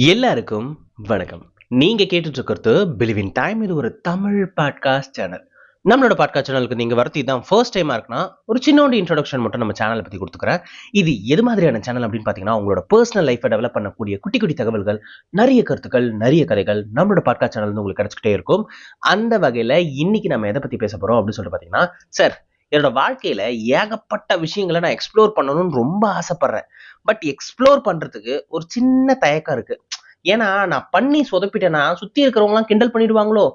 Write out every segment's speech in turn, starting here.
எல்லாருக்கும் வணக்கம். நீங்க கேட்டுட்டு இருக்கிறது பிலிவின் டைம் இது ஒரு தமிழ் பாட்காஸ்ட் சேனல் நம்மளோட பாட்காஸ்ட் சேனலுக்கு நீங்க வரத்தி தான் ஃபர்ஸ்ட் டைமா இருக்குன்னா ஒரு சின்னோண்டு இன்ட்ரோடக்ஷன் மட்டும் நம்ம சேனலை பத்தி கொடுத்துக்கிறேன். இது எது மாதிரியான சேனல் அப்படின்னு பாத்தீங்கன்னா உங்களோட பர்சனல் லைஃபை டெவலப் பண்ணக்கூடிய குட்டி குட்டி தகவல்கள் நிறைய கருத்துக்கள் நிறைய கதைகள் நம்மளோட பாட்காஸ்ட் சேனல் வந்து உங்களுக்கு கிடைச்சிக்கிட்டே இருக்கும். அந்த வகையில இன்னைக்கு நம்ம எதை பத்தி பேச போறோம் அப்படின்னு சொல்லிட்டு பாத்தீங்கன்னா சார் என்னோட வாழ்க்கையில ஏகப்பட்ட விஷயங்களை நான் எக்ஸ்ப்ளோர் பண்ணணும்னு ரொம்ப ஆசைப்படுறேன். பட் எக்ஸ்ப்ளோர் பண்றதுக்கு ஒரு சின்ன தயக்கம் இருக்கு. ஏன்னா நான் பண்ணி சொதப்பிட்டேன்னா சுற்றி இருக்கிறவங்களாம் கிண்டல் பண்ணிடுவாங்களோ?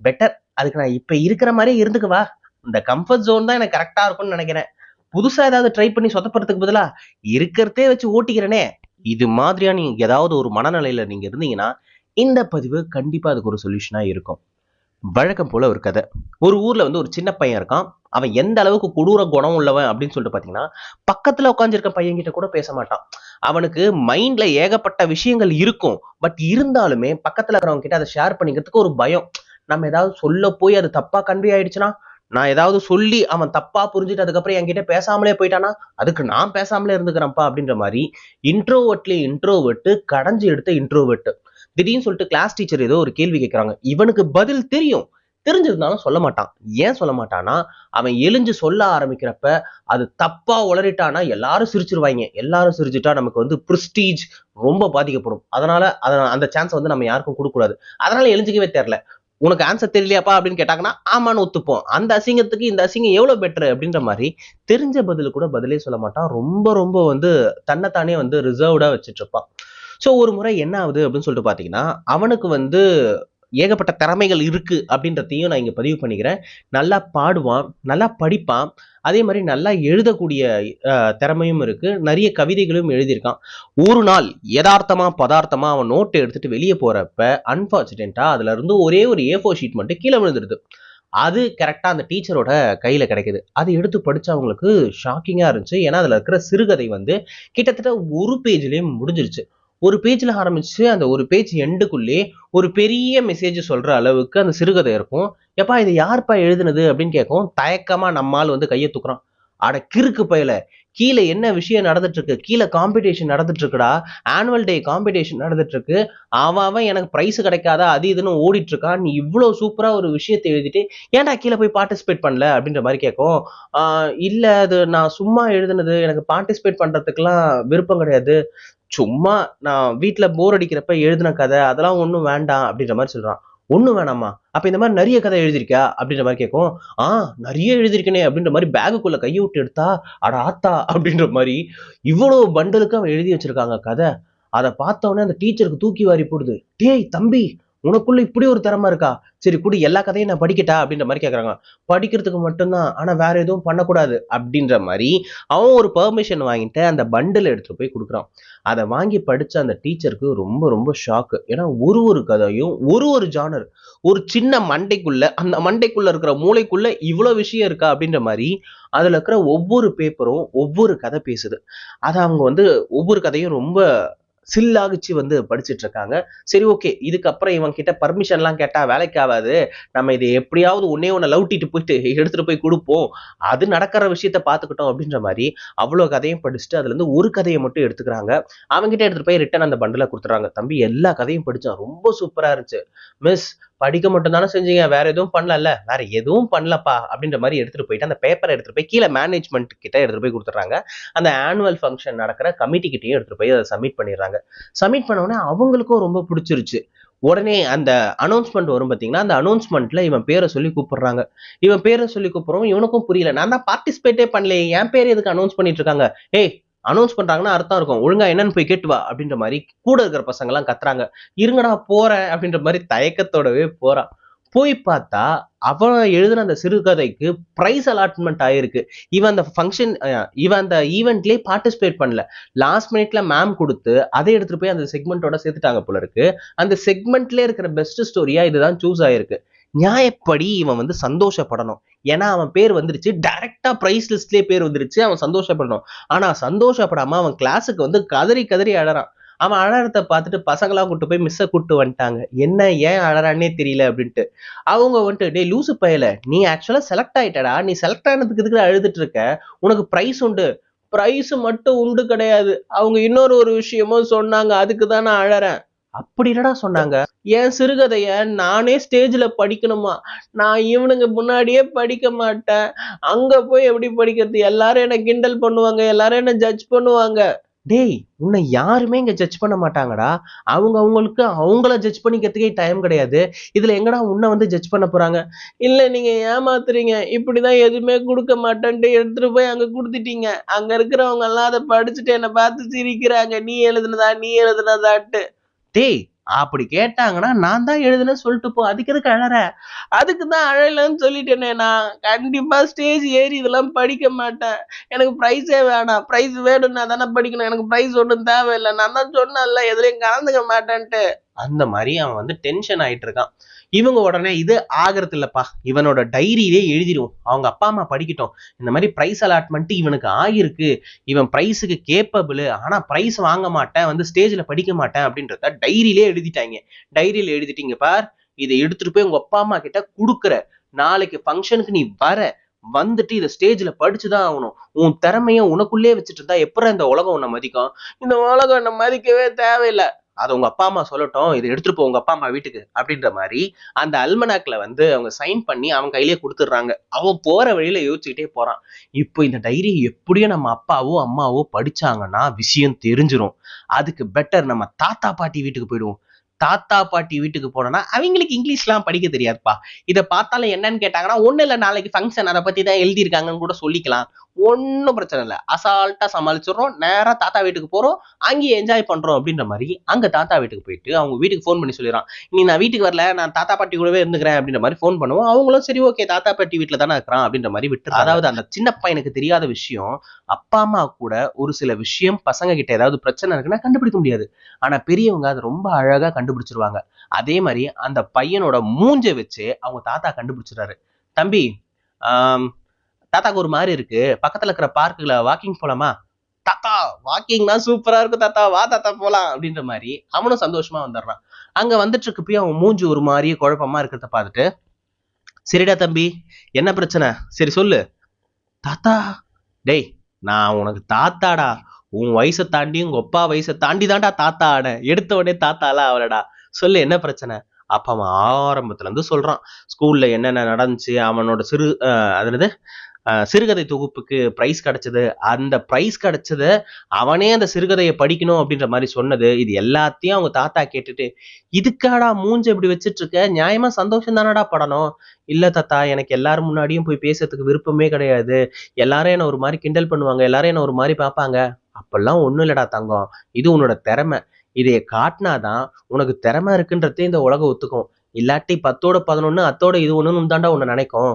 பெட்டர் அதுக்கு நான் இப்போ இருக்கிற மாதிரியே இருந்துக்குவா இந்த கம்ஃபர்ட் ஜோன் தான் எனக்கு கரெக்டாக இருக்கும்னு நினைக்கிறேன். புதுசாக ஏதாவது ட்ரை பண்ணி சொதப்படுறதுக்கு பதிலாக இருக்கிறதே வச்சு ஓட்டிக்கிறேனே. இது மாதிரியா நீங்கள் ஏதாவது ஒரு மனநிலையில் நீங்கள் இருந்தீங்கன்னா இந்த பதிவு கண்டிப்பாக அதுக்கு ஒரு சொல்யூஷனாக இருக்கும். வழக்கம் போல ஒரு கதை. ஒரு ஊரில் வந்து ஒரு சின்ன பையன் இருக்கான். அவன் எந்த அளவுக்கு கொடூர குணம் உள்ளவன் அப்படின்னு சொல்லிட்டு பார்த்தீங்கன்னா பக்கத்தில் உட்காந்துருக்க பையன் கிட்ட கூட பேச மாட்டான். அவனுக்கு மைண்ட்ல ஏகப்பட்ட விஷயங்கள் இருக்கும். பட் இருந்தாலுமே பக்கத்துல இருக்கிறவங்க கிட்ட அதை ஷேர் பண்ணிக்கிறதுக்கு ஒரு பயம். நம்ம ஏதாவது சொல்ல போய் அது தப்பா கன்வே ஆயிடுச்சுன்னா நான் ஏதாவது சொல்லி அவன் தப்பா புரிஞ்சுட்டு அதுக்கப்புறம் என்கிட்ட பேசாமலே போயிட்டானா அதுக்கு நான் பேசாமலே இருந்துக்கிறேன்ப்பா அப்படின்ற மாதிரி இன்ட்ரோவர்ட்ல இன்ட்ரோவர்ட்டு கடைஞ்சு எடுத்த இன்ட்ரோவர்ட்டு திடீர்னு சொல்லிட்டு கிளாஸ் டீச்சர் ஏதோ ஒரு கேள்வி கேட்கறாங்க இவனுக்கு பதில் தெரியும். தெரிஞ்சிருந்தாலும் சொல்ல மாட்டான். ஏன் சொல்ல மாட்டான்னா அவன் எழிஞ்சு சொல்ல ஆரம்பிக்கிறப்ப அது தப்பா உளறிட்டானா எல்லாரும் சிரிச்சிருவாங்க எல்லாரும் சிரிச்சுட்டா நமக்கு வந்து ப்ரிஸ்டீஜ் ரொம்ப பாதிக்கப்படும். அதனால அதை அந்த சான்ஸ் வந்து நம்ம யாருக்கும் கொடுக்கக்கூடாது. அதனால எழுஞ்சிக்கவே தெரில. உனக்கு ஆன்சர் தெரியலையாப்பா அப்படின்னு கேட்டாங்கன்னா ஆமான்னு ஒத்துப்போம். அந்த அசிங்கத்துக்கு இந்த அசிங்கம் எவ்வளோ பெட்டர் அப்படின்ற மாதிரி தெரிஞ்ச பதில் கூட பதிலே சொல்ல மாட்டான். ரொம்ப ரொம்ப வந்து தன்னைத்தானே வந்து ரிசர்வ்டாக வச்சுட்டு இருப்பான். ஸோ ஒரு முறை என்ன ஆகுது அப்படின்னு சொல்லிட்டு பார்த்தீங்கன்னா அவனுக்கு வந்து ஏகப்பட்ட திறமைகள் இருக்குது அப்படின்றதையும் நான் இங்கே பதிவு பண்ணிக்கிறேன். நல்லா பாடுவான் நல்லா படிப்பான். அதே மாதிரி நல்லா எழுதக்கூடிய திறமையும் இருக்குது நிறைய கவிதைகளும் எழுதியிருக்கான். ஒரு நாள் யதார்த்தமாக பதார்த்தமாக அவன் நோட்டை எடுத்துகிட்டு வெளியே போகிறப்ப அன்ஃபார்ச்சுனேட்டாக அதில் இருந்து ஒரே ஒரு ஏ ஃபோர் ஷீட் மட்டும் கீழே விழுந்துருது. அது கரெக்டாக அந்த டீச்சரோட கையில் கிடைக்குது. அது எடுத்து படித்தவங்களுக்கு அவங்களுக்கு இருந்துச்சு. ஏன்னா அதில் இருக்கிற சிறுகதை வந்து கிட்டத்தட்ட ஒரு பேஜ்லேயும் முடிஞ்சிருச்சு. ஒரு பேஜில் ஆரம்பிச்சு அந்த ஒரு பேஜ் எண்டுக்குள்ளே ஒரு பெரிய மெசேஜ் சொல்கிற அளவுக்கு அந்த சிறுகதை இருக்கும். எப்பா இது யார்ப்பா எழுதுனது அப்படின்னு கேட்கும் தயக்கமாக நம்மால் வந்து கையை தூக்குறான். அட கிறுக்கு பயில. கீழே என்ன விஷயம் நடந்துட்டு இருக்கு கீழே காம்படிஷன் நடந்துட்டு இருக்குடா ஆனுவல் டே காம்படிஷன் நடந்துட்டு இருக்கு அவன் அவன் எனக்கு ப்ரைஸ் கிடைக்காதா? அது இதுன்னு ஓடிட்டு இருக்கான் நீ இவ்வளோ சூப்பராக ஒரு விஷயத்தை எழுதிட்டு ஏன்டா கீழே போய் பார்ட்டிசிபேட் பண்ணல? அப்படின்ற மாதிரி கேட்கும் இல்லை அது நான் சும்மா எழுதுனது. எனக்கு பார்ட்டிசிபேட் பண்ணுறதுக்கெலாம் விருப்பம் கிடையாது. சும்மா நான் வீட்டில் போர் அடிக்கிறப்ப எழுதின கதை அதெல்லாம் ஒன்றும் வேண்டாம் அப்படின்ற மாதிரி சொல்கிறான் ஒன்றும் வேணாமா அப்போ இந்த மாதிரி நிறைய கதை எழுதிருக்கியா அப்படின்ற மாதிரி கேட்கும். ஆ நிறைய எழுதியிருக்கனே அப்படின்ற மாதிரி பேகுக்குள்ளே கையை விட்டு எடுத்தா அட ஆத்தா அப்படின்ற மாதிரி இவ்வளோ பண்டலுக்கு அவன் எழுதி வச்சுருக்காங்க கதை. அதை பார்த்த அந்த டீச்சருக்கு தூக்கி வாரி போடுது. டேய் தம்பி உனக்குள்ள இப்படி ஒரு திறமை இருக்கா? சரி குடி எல்லா கதையும் நான் படிக்கட்டா? அப்படின்ற மாதிரி கேட்குறாங்க படிக்கிறதுக்கு மட்டும்தான் ஆனால் வேற எதுவும் பண்ணக்கூடாது அப்படின்ற மாதிரி அவன் ஒரு பெர்மிஷன் வாங்கிட்டு அந்த பண்டில் எடுத்து போய் கொடுக்குறான். அதை வாங்கி படித்த அந்த டீச்சருக்கு ரொம்ப ரொம்ப ஷாக்கு ஏன்னா ஒரு ஒரு கதையும் ஒரு ஒரு ஜானர் ஒரு சின்ன மண்டைக்குள்ள அந்த மண்டைக்குள்ள இருக்கிற மூளைக்குள்ள இவ்வளோ விஷயம் இருக்கா? அப்படின்ற மாதிரி அதில் இருக்கிற ஒவ்வொரு பேப்பரும் ஒவ்வொரு கதை பேசுது. அதை அவங்க வந்து ஒவ்வொரு கதையும் ரொம்ப சில்லாகிச்சு வந்து படிச்சுட்டு இருக்காங்க சரி ஓகே. இதுக்கப்புறம் இவன் கிட்ட பர்மிஷன்லாம் கேட்டால் வேலைக்கு ஆகாது நம்ம இதை எப்படியாவது ஒன்னே ஒன்று லவுட்டிட்டு போயிட்டு எடுத்துகிட்டு போய் கொடுப்போம். அது நடக்கிற விஷயத்த பார்த்துக்கிட்டோம் அப்படின்ற மாதிரி அவ்வளோ கதையும் படிச்சுட்டு அதுலேருந்து ஒரு கதையை மட்டும் எடுத்துக்கிறாங்க. அவங்ககிட்ட எடுத்துகிட்டு போய் ரிட்டன் அந்த பண்டில் கொடுத்துறாங்க தம்பி எல்லா கதையும் படித்தான் ரொம்ப சூப்பராக இருந்துச்சு. மிஸ் படிக்க மட்டும் தானே செஞ்சீங்க வேற எதுவும் பண்ணல வேற எதுவும் பண்ணலப்பா அப்படின்ற மாதிரி எடுத்துட்டு போயிட்டு அந்த பேப்பரை எடுத்துட்டு போய் கீழே மேனேஜ்மெண்ட் கிட்ட எடுத்துட்டு போய் கொடுத்துட்றாங்க. அந்த ஆனுவல் ஃபங்க்ஷன் நடக்கிற கமிட்டி கிட்டயும் எடுத்துட்டு போய் அதை சப்மிட் பண்ணிடுறாங்க. சப்மிட் பண்ண உடனே அவங்களுக்கும் ரொம்ப பிடிச்சிருச்சு. உடனே அந்த அனௌன்ஸ்மெண்ட் வரும் பார்த்தீங்கன்னா அந்த அனௌன்ஸ்மெண்ட்ல இவன் பேரை சொல்லி கூப்பிடுறாங்க. இவன் பேரை சொல்லி கூப்பிடுறோம் இவனுக்கும் புரியல. நான் தான் பார்ட்டிசிபேட்டே பண்ணலையே. என் பேர் எதுக்கு அனௌன்ஸ் பண்ணிட்டு இருக்காங்க? ஏய் அனௌன்ஸ் பண்றாங்கன்னா அர்த்தம் இருக்கும். ஒழுங்கா என்னன்னு போய் கேட்டு வா அப்படின்ற மாதிரி கூட இருக்கிற பசங்க எல்லாம் கத்துறாங்க. இருங்கடா போறேன் அப்படின்ற மாதிரி தயக்கத்தோடவே போறான் போய் பார்த்தா அவன் எழுதின அந்த சிறுகதைக்கு ப்ரைஸ் அலாட்மெண்ட் ஆயிருக்கு. இவன் அந்த ஃபங்க்ஷன் இவன் அந்த ஈவெண்ட்லேயே பார்ட்டிசிபேட் பண்ணல. லாஸ்ட் மினிட்ல மேம் கொடுத்து அதை எடுத்துட்டு போய் அந்த செக்மெண்ட்டோட சேர்த்துட்டாங்க போல இருக்கு. அந்த செக்மெண்ட்லேயே இருக்கிற பெஸ்ட் ஸ்டோரியா இதுதான் சூஸ் ஆயிருக்கு. நியாயப்படி இவன் வந்து சந்தோஷப்படணும். ஏன்னா அவன் பேர் வந்துருச்சு. டைரக்டா ப்ரைஸ் லிஸ்ட்லயே பேர் வந்துருச்சு. அவன் சந்தோஷப்படணும். ஆனா சந்தோஷப்படாம அவன் கிளாஸுக்கு வந்து கதறி கதறி அழறான். அவன் அழறத்தை பார்த்துட்டு பசங்களா கூட்டு போய் மிஸ்ஸை கூட்டு வந்துட்டாங்க. என்ன ஏன் அழறான்னே தெரியல அப்படின்ட்டு. அவங்க வந்துட்டு டேய் லூசு பயல. நீ ஆக்சுவலா செலக்ட் ஆயிட்டடா. நீ செலக்ட் ஆனதுக்கு இதுக்கு அழுதுட்டு இருக்க? உனக்கு ப்ரைஸ் உண்டு. ப்ரைஸ் மட்டும் உண்டு கிடையாது. அவங்க இன்னொரு ஒரு விஷயமும் சொன்னாங்க. அதுக்கு தான் நான் அழறேன். அப்படி என்னடா சொன்னாங்க. என் சிறுகதைய நானே ஸ்டேஜ்ல படிக்கணுமா? நான் இவனுங்க முன்னாடியே படிக்க மாட்டேன். அங்க போய் எப்படி படிக்கிறது? எல்லாரும் என்ன கிண்டல் பண்ணுவாங்க? எல்லாரும் என்ன ஜட்ஜ் பண்ணுவாங்க? டேய் உன்னை யாருமே இங்க ஜட்ஜ் பண்ண மாட்டாங்கடா. அவங்க அவங்களுக்கு அவங்கள ஜட்ஜ் பண்ணிக்கிறதுக்கே டைம் கிடையாது. இதுல எங்கடா உன்னை வந்து ஜட்ஜ் பண்ண போறாங்க? இல்ல நீங்க ஏமாத்துறீங்க. இப்படிதான் எதுவுமே கொடுக்க மாட்டேன்ட்டு எடுத்துட்டு போய் அங்க கொடுத்துட்டீங்க. அங்க இருக்கிறவங்க எல்லாம் அதை படிச்சுட்டு என்னை பார்த்து சிரிக்கிறாங்க. நீ எழுதுனதா? நீ எழுதுனதான்ட்டு. டேய் அப்படி கேட்டாங்கன்னா நான் தான் எழுதுன சொல்லிட்டு போ அதுக்கு எதுக்கு அழற? அதுக்கு தான் அழலன்னு சொல்லிட்டேனே நான். கண்டிப்பா ஸ்டேஜ் ஏறி இதெல்லாம் படிக்க மாட்டேன். எனக்கு ப்ரைஸே வேணாம். ப்ரைஸ் வேணும்னா தானே படிக்கணும். எனக்கு ப்ரைஸ் ஒன்றும் தேவையில்லை. நான் தான் சொன்னேன்ல எதுலையும் கலந்துக்க மாட்டேன்ட்டு. அந்த மாதிரி அவன் வந்து டென்ஷன் ஆயிட்டு இருக்கான். இவங்க உடனே இது ஆகிறது இல்லப்பா. இவனோட டைரியிலே எழுதிடுவோம். அவங்க அப்பா அம்மா படிக்கட்டும். இந்த மாதிரி ப்ரைஸ் அலாட்மெண்ட் இவனுக்கு ஆகிருக்கு இவன் ப்ரைஸுக்கு கேப்பபிள் ஆனால் ப்ரைஸ் வாங்க மாட்டேன் வந்து ஸ்டேஜில் படிக்க மாட்டேன் அப்படின்றத டைரியிலே எழுதிட்டாங்க. டைரியில் எழுதிட்டீங்க பார். இதை எடுத்துட்டு போய் உங்க அப்பா அம்மா கிட்ட கொடுக்குற. நாளைக்கு ஃபங்க்ஷனுக்கு நீ வர. வந்துட்டு இதை ஸ்டேஜில் படிச்சுதான் ஆகணும். உன் திறமைய உனக்குள்ளே வச்சுட்டு இருந்தா எப்பறம் இந்த உலகம் உன்னை மதிக்கும்? இந்த உலகம் உன்னை மதிக்கவே தேவையில்லை. அதை உங்க அப்பா அம்மா சொல்லட்டும் இதை எடுத்துட்டு போ உங்க அப்பா அம்மா வீட்டுக்கு அப்படின்ற மாதிரி அந்த அல்மனாக்ல வந்து அவங்க சைன் பண்ணி அவன் கையிலேயே கொடுத்துட்றாங்க. அவன் போற வழியில யோசிச்சுக்கிட்டே போறான். இப்போ இந்த டைரி எப்படியோ நம்ம அப்பாவோ அம்மாவோ படிச்சாங்கன்னா விஷயம் தெரிஞ்சிரும். அதுக்கு பெட்டர் நம்ம தாத்தா பாட்டி வீட்டுக்கு போயிடுவோம். தாத்தா பாட்டி வீட்டுக்கு போனோம்னா அவங்களுக்கு இங்கிலீஷ்லாம் படிக்க தெரியாதுப்பா. இதை பார்த்தாலும் என்னன்னு கேட்டாங்கன்னா ஒன்றும் இல்லை நாளைக்கு ஃபங்க்ஷன் அதை பத்தி தான் எழுதியிருக்காங்கன்னு கூட சொல்லிக்கலாம். ஒன்றும் பிரச்சனை இல்லை. அசால்ட்டா சமாளிச்சிடுறோம். நேரா தாத்தா வீட்டுக்கு போறோம். அங்கேயே என்ஜாய் பண்றோம் அப்படின்ற மாதிரி அங்க தாத்தா வீட்டுக்கு போயிட்டு அவங்க வீட்டுக்கு ஃபோன் பண்ணி சொல்லிடுறான். நீ நான் வீட்டுக்கு வரல. நான் தாத்தா பாட்டி கூடவே இருந்துக்கிறேன் அப்படின்ற மாதிரி ஃபோன் பண்ணுவோம். அவங்களும் சரி ஓகே தாத்தா பாட்டி வீட்டுல தானே இருக்கிறான் அப்படின்ற மாதிரி விட்டு அதாவது அந்த சின்ன பையனுக்கு தெரியாத விஷயம் அப்பா அம்மா கூட ஒரு சில விஷயம் பசங்க கிட்ட ஏதாவது பிரச்சனை இருக்குன்னா கண்டுபிடிக்க முடியாது. ஆனா பெரியவங்க அதை ரொம்ப அழகா கண்டுபிடிச்சிருவாங்க. அதே மாதிரி அந்த பையனோட மூஞ்சை வச்சு அவங்க தாத்தா கண்டுபிடிச்சிடுறாரு. தம்பி தாத்தாக்கு ஒரு மாதிரி இருக்கு. பக்கத்துல இருக்கிற பார்க்குல வாக்கிங் போலாமா? தாத்தா வாக்கிங்னா சூப்பரா இருக்கும் தாத்தா. வா தாத்தா போலாம் அப்படின்ற மாதிரி அவனும் சந்தோஷமா வந்துடுறான். அங்க வந்துட்டு இருக்கப்பயும் அவன் மூஞ்சி ஒரு மாதிரியே குழப்பமா இருக்கிறத பார்த்துட்டு சரிடா தம்பி என்ன பிரச்சனை? சரி சொல்லு. தாத்தா டேய் நான் உனக்கு தாத்தாடா. உன் வயசை தாண்டி உங்க அப்பா வயசை தாண்டி தாண்டா தாத்தா ஆட எடுத்த உடனே தாத்தாலாம் அவளடா சொல்லு என்ன பிரச்சனை? அப்ப அவன் ஆரம்பத்துல இருந்து சொல்றான் ஸ்கூல்ல என்னென்ன நடந்துச்சு? அவனோட சிறு அதனது அது சிறுகதை தொகுப்புக்கு ப்ரைஸ் கிடைச்சது. அந்த ப்ரைஸ் கிடைச்சது அவனே அந்த சிறுகதையை படிக்கணும் அப்படின்ற மாதிரி சொன்னது. இது எல்லாத்தையும் அவங்க தாத்தா கேட்டுட்டு இதுக்காடா மூஞ்ச இப்படி வச்சுட்டு இருக்க நியாயமா சந்தோஷம் தானடா படணும்? இல்ல தாத்தா எனக்கு எல்லாரும் முன்னாடியும் போய் பேசுறதுக்கு விருப்பமே கிடையாது. எல்லாரும் என்ன ஒரு மாதிரி கிண்டல் பண்ணுவாங்க. எல்லாரும் என்ன ஒரு மாதிரி பார்ப்பாங்க. அப்பெல்லாம் ஒண்ணும் இல்லடா தங்கம். இது உன்னோட திறமை. இதைய காட்டினாதான் உனக்கு திறமை இருக்குன்றதே இந்த உலகம் ஒத்துக்கும். இல்லாட்டி பத்தோட பதினொன்று அத்தோட இது ஒன்றுன்னு தாண்டா உன்னை நினைக்கும்.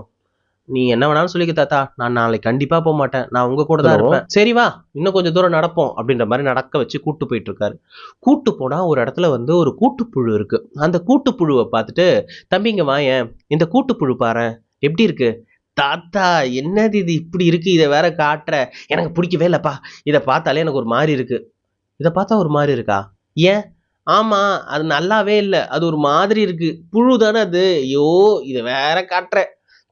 நீ என்ன வேணாலும் சொல்லிக்க தாத்தா. நான் நாளைக்கு கண்டிப்பா போக மாட்டேன். நான் உங்க கூட தான் இருப்பேன். சரி வா இன்னும் கொஞ்சம் தூரம் நடப்போம் அப்படின்ற மாதிரி நடக்க வச்சு கூட்டு போயிட்டு இருக்காரு. கூட்டு போனா ஒரு இடத்துல வந்து ஒரு கூட்டுப்புழு இருக்கு. அந்த கூட்டுப்புழுவை பார்த்துட்டு தம்பிங்க வாயேன் இந்த கூட்டுப்புழு பாரு எப்படி இருக்கு? தாத்தா என்னது இது? இப்படி இருக்கு. இதை வேற காட்டுற. எனக்கு பிடிக்கவே இல்லப்பா. இதை பார்த்தாலே எனக்கு ஒரு மாதிரி இருக்கு. இதை பார்த்தா ஒரு மாதிரி இருக்கா? ஏன்? ஆமா அது நல்லாவே இல்லை. அது ஒரு மாதிரி இருக்கு. புழு தானே அது. ஐயோ இதை வேற காட்டுற.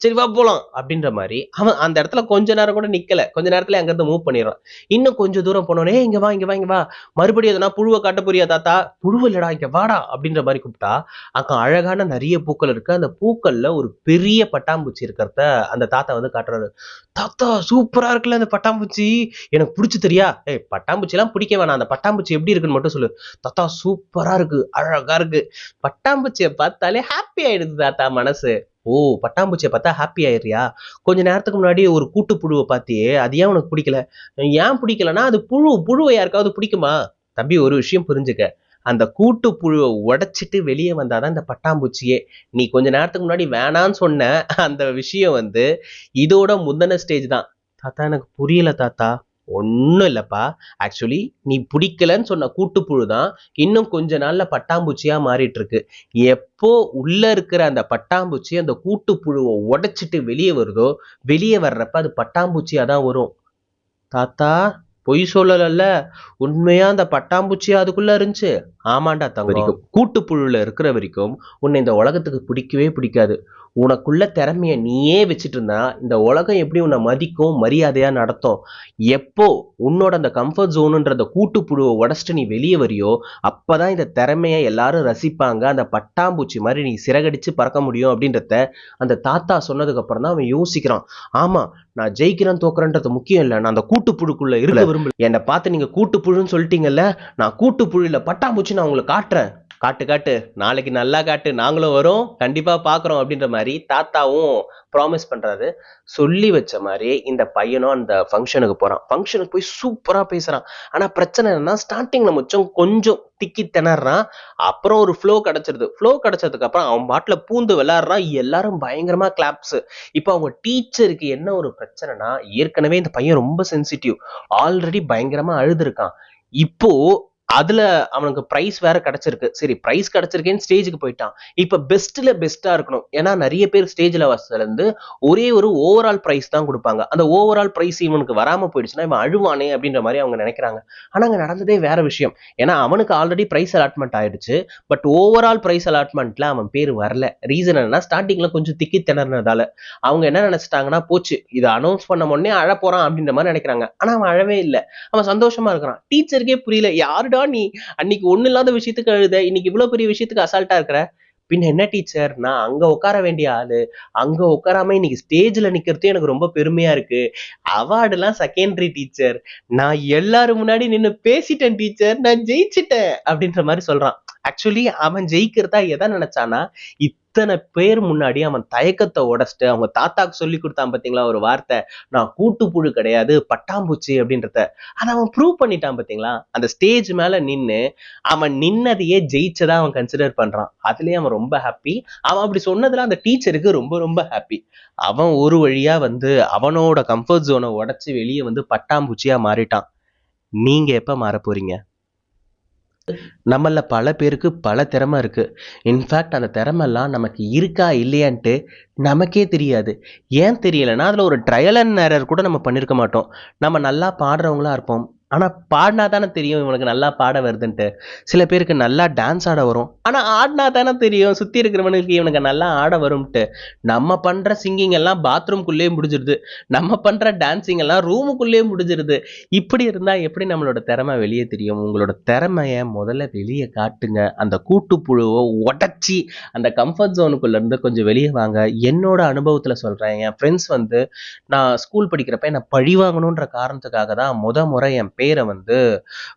சரி வா போலாம் அப்படின்ற மாதிரி. அவன் அந்த இடத்துல கொஞ்ச நேரம் கூட நிக்கல. கொஞ்ச நேரத்துல அங்கிருந்து மூவ் பண்ணிடுறான். இன்னும் கொஞ்சம் தூரம் போனோடனே இங்க வா இங்க வா இங்க வா. மறுபடியும் எதனா புழுவை காட்ட போறியா தாத்தா? புழுவு இல்லடா இங்க வாடா அப்படின்ற மாதிரி கூப்பிட்டா அங்க அழகான நிறைய பூக்கள் இருக்கு. அந்த பூக்கள்ல ஒரு பெரிய பட்டாம்பூச்சி இருக்கிறத அந்த தாத்தா வந்து காட்டுறாரு. தாத்தா சூப்பரா இருக்குல்ல அந்த பட்டாம்பூச்சி. எனக்கு பிடிச்சி தெரியா? ஏய் பட்டாம்பூச்சி எல்லாம் பிடிக்க வேணாம். அந்த பட்டாம்பூச்சி எப்படி இருக்குன்னு மட்டும் சொல்லு. தாத்தா சூப்பரா இருக்கு. அழகா இருக்கு. பட்டாம்பூச்சியை பார்த்தாலே ஹாப்பி ஆயிடுது தாத்தா மனசு. ஓ பட்டாம்பூச்சியை பார்த்தா ஹாப்பி ஆயிடுறியா? கொஞ்ச நேரத்துக்கு முன்னாடி ஒரு கூட்டு புழுவை பார்த்தியே அது ஏன் உனக்கு பிடிக்கல? ஏன் பிடிக்கலன்னா அது புழு புழுவை யாருக்காவது பிடிக்குமா? தம்பி ஒரு விஷயம் புரிஞ்சுக்க. அந்த கூட்டு புழுவை உடைச்சிட்டு வெளியே வந்தாதான் இந்த பட்டாம்பூச்சியே. நீ கொஞ்ச நேரத்துக்கு முன்னாடி வேணான்னு சொன்ன அந்த விஷயம் வந்து இதோட முந்தின ஸ்டேஜ் தான். தாத்தா எனக்கு புரியல தாத்தா. ஒன்றும் இல்லைப்பா. ஆக்சுவலி நீ பிடிக்கலன்னு சொன்ன கூட்டுப்புழு தான் இன்னும் கொஞ்ச நாள்ல பட்டாம்பூச்சியா மாறிட்டு இருக்கு எப்போ உள்ள இருக்கிற அந்த பட்டாம்பூச்சி அந்த கூட்டுப்புழுவை உடைச்சிட்டு வெளியே வருதோ வெளியே வர்றப்ப அது பட்டாம்பூச்சியா தான் வரும். தாத்தா பொய் சொல்லலல்ல. உண்மையா அந்த பட்டாம்பூச்சி அதுக்குள்ள இருந்துச்சு? ஆமாண்டா தங்க வரைக்கும். கூட்டுப்புழுல இருக்கிற வரைக்கும் உன்னை இந்த உலகத்துக்கு பிடிக்கவே பிடிக்காது. உனக்குள்ள திறமைய நீயே வச்சுட்டு இருந்தா இந்த உலகம் எப்படி உன்னை மதிக்கும் மரியாதையா நடத்தும்? எப்போ உன்னோட அந்த கம்ஃபர்ட் ஜோனுன்ற அந்த கூட்டுப்புழுவை உடச்சிட்டு நீ வெளியே வரியோ அப்பதான் இந்த திறமைய எல்லாரும் ரசிப்பாங்க. அந்த பட்டாம்பூச்சி மாதிரி நீ சிறகடிச்சு பறக்க முடியும் அப்படின்றத அந்த தாத்தா சொன்னதுக்கு அப்புறம் தான் அவன் யோசிக்கிறான். ஆமா நான் ஜெயிக்கிறேன் தோக்குறேன்றது முக்கியம் இல்லை. நான் அந்த கூட்டுப்புழுக்குள்ள இருக்க விரும்பல. என்னை பார்த்து நீங்க கூட்டுப்புழுன்னு சொல்லிட்டீங்கல்ல நான் கூட்டுப்புழு இல்ல பட்டாம்பூச்சி நான் உங்களுக்கு காட்டுறேன். காட்டு காட்டு. நாளைக்கு நல்லா காட்டு. நாங்களும் வரோம். கண்டிப்பாக பார்க்குறோம் அப்படின்ற மாதிரி தாத்தாவும் ப்ராமிஸ் பண்ணுறாரு சொல்லி வச்ச மாதிரி இந்த பையனும் அந்த ஃபங்க்ஷனுக்கு போகிறான் ஃபங்க்ஷனுக்கு போய் சூப்பராக பேசுகிறான் ஆனால் பிரச்சனை என்னன்னா ஸ்டார்டிங்ல முச்சம் கொஞ்சம் திக்கி திணறான். அப்புறம் ஒரு ஃப்ளோ கிடச்சிருது. ஃப்ளோ கிடச்சதுக்கப்புறம் அவன் பாட்டில் பூந்து விளாட்றான் எல்லாரும் பயங்கரமாக கிளாப்ஸ் இப்போ அவங்க டீச்சருக்கு என்ன ஒரு பிரச்சனைனா ஏற்கனவே இந்த பையன் ரொம்ப சென்சிட்டிவ் ஆல்ரெடி பயங்கரமாக அழுதுருக்கான். இப்போ அதுல அவனுக்கு ப்ரைஸ் வேற கிடைச்சிருக்கு. சரி ப்ரைஸ் கிடைச்சிருக்கேன்னு ஸ்டேஜுக்கு போயிட்டான். இப்ப பெஸ்ட்ல பெஸ்டா இருக்கணும். ஏன்னா நிறைய பேர் ஸ்டேஜ்ல வசதுல ஒரே ஒரு ஓவரால் ப்ரைஸ் தான் கொடுப்பாங்க. அந்த ஓவரால் ப்ரைஸ் இவனுக்கு வராம போயிடுச்சுன்னா இவன் அழுவானே அப்படின்ற மாதிரி அவங்க நினைக்கிறாங்க. ஆனா அங்க நடந்ததே வேற விஷயம். ஏன்னா அவனுக்கு ஆல்ரெடி ப்ரைஸ் அலாட்மெண்ட் ஆயிடுச்சு. பட் ஓவரால் ப்ரைஸ் அலாட்மெண்ட்ல அவன் பேர் வரல. ரீசன் என்னன்னா ஸ்டார்டிங்ல கொஞ்சம் திக்கி திணறினதால. அவங்க என்ன நினைச்சிட்டாங்கன்னா போச்சு இதை அனௌன்ஸ் பண்ண உடனே அழ போறான் அப்படின்ற மாதிரி நினைக்கிறாங்க. ஆனா அவன் அழவே இல்லை. அவன் சந்தோஷமா இருக்கிறான். டீச்சருக்கே புரியல. யாருடா நீ அன்னைக்கு ஒண்ணு இல்லாத விஷயத்துக்கு அழுத இன்னைக்கு இவ்வளவு பெரிய விஷயத்துக்கு அசால்ட்டா இருக்கிற? பின்ன என்ன டீச்சர் நான் அங்க உட்கார வேண்டிய ஆளு. அங்க உட்காராம இன்னைக்கு ஸ்டேஜ்ல நிக்கிறது எனக்கு ரொம்ப பெருமையா இருக்கு. அவார்டு எல்லாம் செகண்டரி டீச்சர் நான் எல்லாரும் முன்னாடி நின்று பேசிட்டேன் டீச்சர் நான் ஜெயிச்சிட்டேன் அப்படின்ற மாதிரி சொல்றான். ஆக்சுவலி அவன் ஜெயிக்கிறதா எதை நினைச்சானா இத்தனை பேர் முன்னாடி அவன் தயக்கத்தை உடச்சிட்டு அவங்க தாத்தாக்கு சொல்லி கொடுத்தான் பார்த்தீங்களா ஒரு வார்த்தை நான் கூட்டுப்புழு கிடையாது பட்டாம்பூச்சி அப்படின்றத. அதை அவன் ப்ரூவ் பண்ணிட்டான் பார்த்தீங்களா அந்த ஸ்டேஜ் மேலே நின்று அவன் நின்னதையே ஜெயிச்சதா அவன் கன்சிடர் பண்ணுறான் அதுலேயே அவன் ரொம்ப ஹாப்பி அவன் அப்படி சொன்னதில் அந்த டீச்சருக்கு ரொம்ப ரொம்ப ஹாப்பி அவன் ஒரு வழியாக வந்து அவனோட கம்ஃபர்ட் ஜோனை உடச்சி வெளியே வந்து பட்டாம்பூச்சியாக மாறிட்டான். நீங்கள் எப்போ மாற நம்மள பல பேருக்கு பல திறமை இருக்கு. இன்ஃபேக்ட் அந்த திறமெல்லாம் நமக்கு இருக்கா இல்லையான்ட்டு நமக்கே தெரியாது. ஏன் தெரியலைன்னா அதில் ஒரு ட்ரையல் அண்ட் எரர் கூட நம்ம பண்ணியிருக்க மாட்டோம். நம்ம நல்லா பாடுறவங்களா இருப்போம். ஆனால் பாடினா தானே தெரியும் இவனுக்கு நல்லா பாட வருதுன்ட்டு. சில பேருக்கு நல்லா டான்ஸ் ஆட வரும். ஆனால் ஆடினா தானே தெரியும். சுற்றி இருக்கிறவனுக்கு இவனுக்கு நல்லா ஆட வரும்ட்டு. நம்ம பண்ணுற சிங்கிங் எல்லாம் பாத்ரூம்குள்ளேயே முடிஞ்சிருது. நம்ம பண்ணுற டான்ஸிங் எல்லாம் ரூமுக்குள்ளேயே முடிஞ்சிருது. இப்படி இருந்தால் எப்படி நம்மளோட திறமை வெளியே தெரியும்? உங்களோட திறமையை முதல்ல வெளியே காட்டுங்க. அந்த கூட்டுப்புழுவை உடச்சி அந்த கம்ஃபர்ட் ஜோனுக்குள்ளேருந்து கொஞ்சம் வெளியே வாங்க. என்னோட அனுபவத்தில் சொல்கிறேன் என் ஃப்ரெண்ட்ஸ் வந்து நான் ஸ்கூல் படிக்கிறப்ப என்னை பழி வாங்கணுன்ற காரணத்துக்காக தான் முத முறை என் பேரை வந்து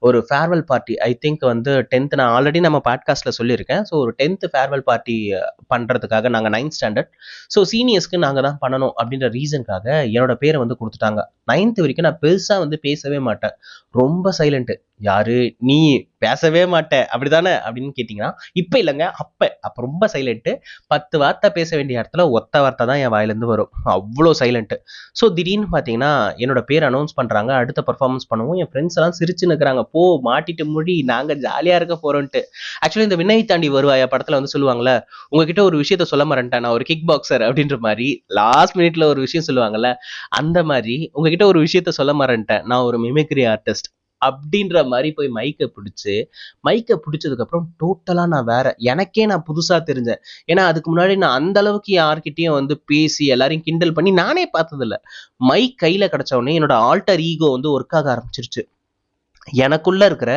ஒரு ஃபேர்வெல் பார்ட்டி ஐ திங்க் வந்து டென்த் நான் ஆல்ரெடி நம்ம பாட்காஸ்ட்டில் சொல்லியிருக்கேன். ஸோ ஒரு டென்த்து ஃபேர்வெல் பார்ட்டி பண்ணுறதுக்காக நாங்கள் நைன்த் ஸ்டாண்டர்ட் ஸோ சீனியர்ஸ்க்கு நாங்கள் தான் பண்ணணும் அப்படின்ற ரீசனுக்காக என்னோட பேரை வந்து கொடுத்துட்டாங்க. நைன்த் வரைக்கும் நான் பெருசாக வந்து பேசவே மாட்டேன். ரொம்ப சைலண்ட்டு யாரு? நீ பேசவே மாட்ட. அப்படிதானே? அப்படின்னு கேட்டிங்கன்னா இப்போ இல்லைங்க. அப்போ அப்போ ரொம்ப சைலண்ட்டு பத்து வார்த்தை பேச வேண்டிய இடத்துல ஒத்த வார்த்தை தான் என் வாயிலேருந்து வரும். அவ்வளோ சைலண்ட்டு ஸோ திடீர்னு பார்த்தீங்கன்னா என்னோட பேர் அனௌன்ஸ் பண்ணுறாங்க அடுத்த பர்ஃபார்மன்ஸ் பண்ணுவோம் என் ஃப்ரெண்ட்ஸ் எல்லாம் சிரிச்சு நிற்கிறாங்க போ மாட்டிட்டு முடி. நாங்கள் ஜாலியாக இருக்க போகிறோன்ட்டு ஆக்சுவலி இந்த விண்ணை தாண்டி வருவாய படத்தில் வந்து சொல்லுவாங்கல்ல உங்ககிட்ட ஒரு விஷயத்த சொல்ல மாட்டேன் நான் ஒரு கிக் பாக்ஸர் அப்படின்ற மாதிரி லாஸ்ட் மினிட்ல ஒரு விஷயம் சொல்லுவாங்கல்ல அந்த மாதிரி உங்ககிட்ட ஒரு விஷயத்த சொல்ல மாட்டேன் நான் ஒரு மிமிக்ரி ஆர்டிஸ்ட் அப்படின்ற மாதிரி போய் மைக்கை பிடிச்சி மைக்கை பிடிச்சதுக்கப்புறம் டோட்டலாக நான் வேற எனக்கே நான் புதுசாக தெரிஞ்சேன். ஏன்னா அதுக்கு முன்னாடி நான் அந்த அளவுக்கு யார்கிட்டையும் வந்து பேசி எல்லாரையும் கிண்டல் பண்ணி நானே பார்த்ததில்ல. மைக் கையில் கிடச்ச உடனே என்னோட ஆல்டர் ஈகோ வந்து ஒர்க் ஆக ஆரம்பிச்சிருச்சு. எனக்குள்ளே இருக்கிற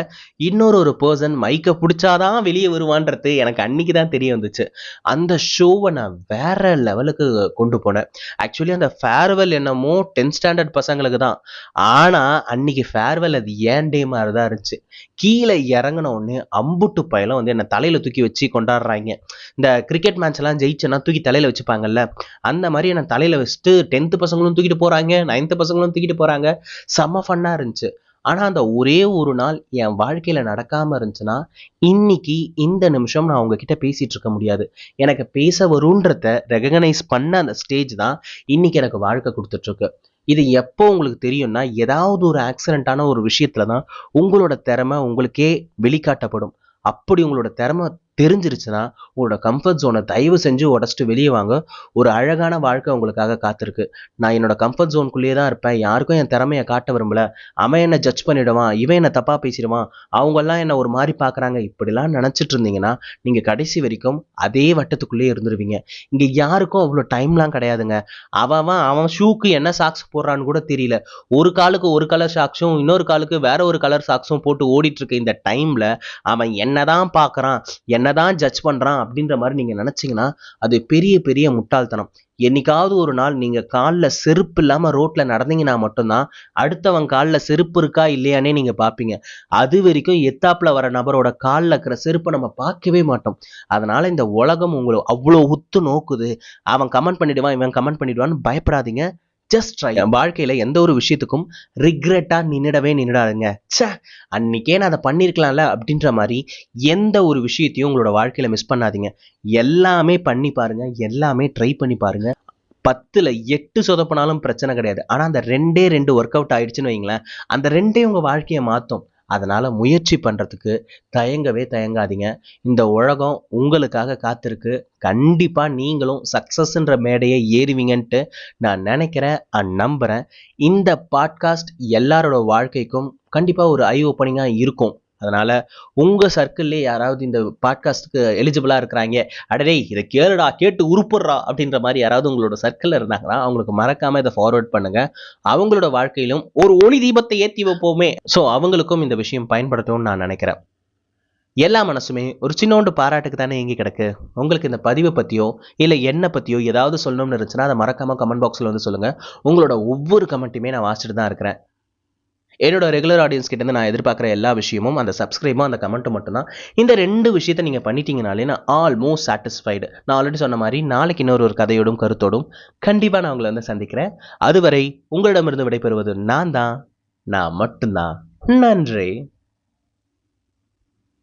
இன்னொரு ஒரு பர்சன் மைக்கை பிடிச்சாதான் வெளியே வருவான்றது எனக்கு அன்னைக்கு தான் தெரிய வந்துச்சு. அந்த ஷோவை நான் வேற லெவலுக்கு கொண்டு போனேன். ஆக்சுவலி அந்த ஃபேர்வெல் என்னமோ டென்த் ஸ்டாண்டர்ட் பசங்களுக்கு தான் ஆனால் அன்னைக்கு ஃபேர்வெல் அது ஏன் டே மாதிரி தான் இருந்துச்சு. கீழே இறங்கின உடனே அம்புட்டு பயலம் வந்து என்னை தலையில் தூக்கி வச்சு கொண்டாடுறாங்க. இந்த கிரிக்கெட் மேட்ச்லாம் ஜெயிச்சேன்னா தூக்கி தலையில் வச்சுப்பாங்கல்ல. அந்த மாதிரி என்னை தலையில் வச்சுட்டு டென்த்து பசங்களும் தூக்கிட்டு போகிறாங்க நைன்த்து பசங்களும் தூக்கிட்டு போகிறாங்க செம்ம ஃபன்னாக இருந்துச்சு. ஆனால் அந்த ஒரே ஒரு நாள் என் வாழ்க்கையில் நடக்காமல் இருந்துச்சுன்னா இன்னைக்கு இந்த நிமிஷம் நான் உங்ககிட்ட பேசிகிட்டு இருக்க முடியாது. எனக்கு பேச வருன்றத ரெகனைஸ் பண்ண அந்த ஸ்டேஜ் தான் இன்னைக்கு எனக்கு வாழ்க்கை கொடுத்துட்ருக்கு. இது எப்போ உங்களுக்கு தெரியும்னா ஏதாவது ஒரு ஆக்சிடென்ட்டான ஒரு விஷயத்துல தான் உங்களோட திறமை உங்களுக்கே வெளிக்காட்டப்படும். அப்படி உங்களோட திறமை தெரிஞ்சிருச்சுன்னா உங்களோட கம்ஃபர்ட் ஜோனை தயவு செஞ்சு உடச்சிட்டு வெளியே வாங்க. ஒரு அழகான வாழ்க்கை உங்களுக்காக காத்திருக்கு. நான் என்னோட கம்ஃபர்ட் ஜோனுக்குள்ளேயே தான் இருப்பேன். யாருக்கும் என் திறமையை காட்ட விரும்பல. அவன் என்னை ஜட்ஜ் பண்ணிடுவான். இவன் என்னை தப்பாக பேசிடுவான். அவங்கெல்லாம் என்ன ஒரு மாதிரி பார்க்குறாங்க. இப்படிலாம் நினச்சிட்டு இருந்தீங்கன்னா நீங்கள் கடைசி வரைக்கும் அதே வட்டத்துக்குள்ளேயே இருந்துருவீங்க. இங்கே யாருக்கும் அவ்வளோ டைம்லாம் கிடையாதுங்க. அவன் அவன் ஷூக்கு என்ன சாக்ஸ் போடுறான்னு கூட தெரியல. ஒரு காலுக்கு ஒரு கலர் சாக்ஸும் இன்னொரு காலுக்கு வேற ஒரு கலர் சாக்ஸும் போட்டு ஓடிட்டு இருக்க இந்த டைமில் அவன் என்னதான் பார்க்குறான். என்னதான் ஜட்ஜ் பண்ணுறான் அப்படின்ற மாதிரி நீங்கள் நினச்சிங்கன்னா அது பெரிய பெரிய முட்டாள்தனம். என்னைக்காவது ஒரு நாள் நீங்கள் காலில் செருப்பு இல்லாமல் ரோட்டில் நடந்தீங்கன்னா மட்டும்தான் அடுத்தவன் காலில் செருப்பு இருக்கா இல்லையானே நீங்கள் பார்ப்பீங்க அது வரைக்கும் எத்தாப்பில் வர நபரோட காலில் இருக்கிற செருப்பை நம்ம பார்க்கவே மாட்டோம். அதனால் இந்த உலகம் உங்களை அவ்வளோ உத்து நோக்குது. அவன் கமெண்ட் பண்ணிடுவான் இவன் கமெண்ட் பண்ணிடுவான்னு பயப்படாதீங்க. ஜஸ்ட் ட்ரை வாழ்க்கையில் எந்த ஒரு விஷயத்துக்கும் ரிக்ரெட்டாக நின்றுடவே நின்றுடாதுங்க ச்சே அன்னைக்கே நான் அதை பண்ணியிருக்கலாம்ல அப்படின்ற மாதிரி எந்த ஒரு விஷயத்தையும் உங்களோட வாழ்க்கையில் மிஸ் பண்ணாதீங்க. எல்லாமே பண்ணி பாருங்கள் எல்லாமே ட்ரை பண்ணி பாருங்கள் பத்தில் எட்டு சொதப்பினாலும் பிரச்சனை கிடையாது. ஆனால் அந்த ரெண்டே ரெண்டு ஒர்க் அவுட் ஆயிடுச்சுன்னு வைங்களேன். அந்த ரெண்டே உங்கள் வாழ்க்கையை மாற்றும் அதனால் முயற்சி பண்ணுறதுக்கு தயங்கவே தயங்காதீங்க. இந்த உலகம் உங்களுக்காக காத்திருக்கு. கண்டிப்பாக நீங்களும் சக்ஸஸ்ன்ற மேடையை ஏறுவீங்கன்ட்டு நான் நினைக்கிறேன் அண்ட் நம்புகிறேன் இந்த பாட்காஸ்ட் எல்லாரோட வாழ்க்கைக்கும் கண்டிப்பாக ஒரு ஐ ஓப்பனிங்காக இருக்கும். அதனால் உங்கள் சர்க்கிள்லேயே யாராவது இந்த பாட்காஸ்ட்டுக்கு எலிஜிபிளாக இருக்கிறாங்க. அடடே இதை கேளுடா கேட்டு உருப்புடுறா அப்படின்ற மாதிரி யாராவது உங்களோட சர்க்கிளில் இருந்தாங்கன்னா அவங்களுக்கு மறக்காமல் இதை ஃபார்வர்ட் பண்ணுங்கள் அவங்களோட வாழ்க்கையிலும் ஒரு ஒளி தீபத்தை ஏற்றி வைப்போமே. ஸோ அவங்களுக்கும் இந்த விஷயம் பயன்படுத்தும்னு நான் நினைக்கிறேன். எல்லா மனசுமே ஒரு சின்னோண்டு பாராட்டுக்கு தானே எங்கே கிடக்கு. உங்களுக்கு இந்த பதிவை பற்றியோ இல்லை என்னை பற்றியோ ஏதாவது சொல்லணும்னு இருந்துச்சுன்னா அதை மறக்காமல் கமெண்ட் பாக்ஸில் வந்து சொல்லுங்கள் உங்களோட ஒவ்வொரு கமெண்ட்டுமே நான் வாசிச்சுட்டு தான் இருக்கிறேன். என்னோட ரெகுலர் ஆடியன்ஸ் கிட்டேருந்து நான் எதிர்பார்க்குற எல்லா விஷயமும் அந்த சப்ஸ்கிரைபும் அந்த கமெண்ட்டும் மட்டும்தான். இந்த ரெண்டு விஷயத்தை நீங்கள் பண்ணிட்டீங்கனாலே நான் ஆல்மோஸ்ட் சாட்டிஸ்ஃபைடு நான் ஆல்ரெடி சொன்ன மாதிரி நாளைக்கு இன்னொரு ஒரு கதையோடும் கருத்தோடும் கண்டிப்பாக நான் உங்களை வந்து சந்திக்கிறேன். அதுவரை உங்களிடமிருந்து விடைபெறுவது நான் தான் நான் மட்டும்தான். நன்றி.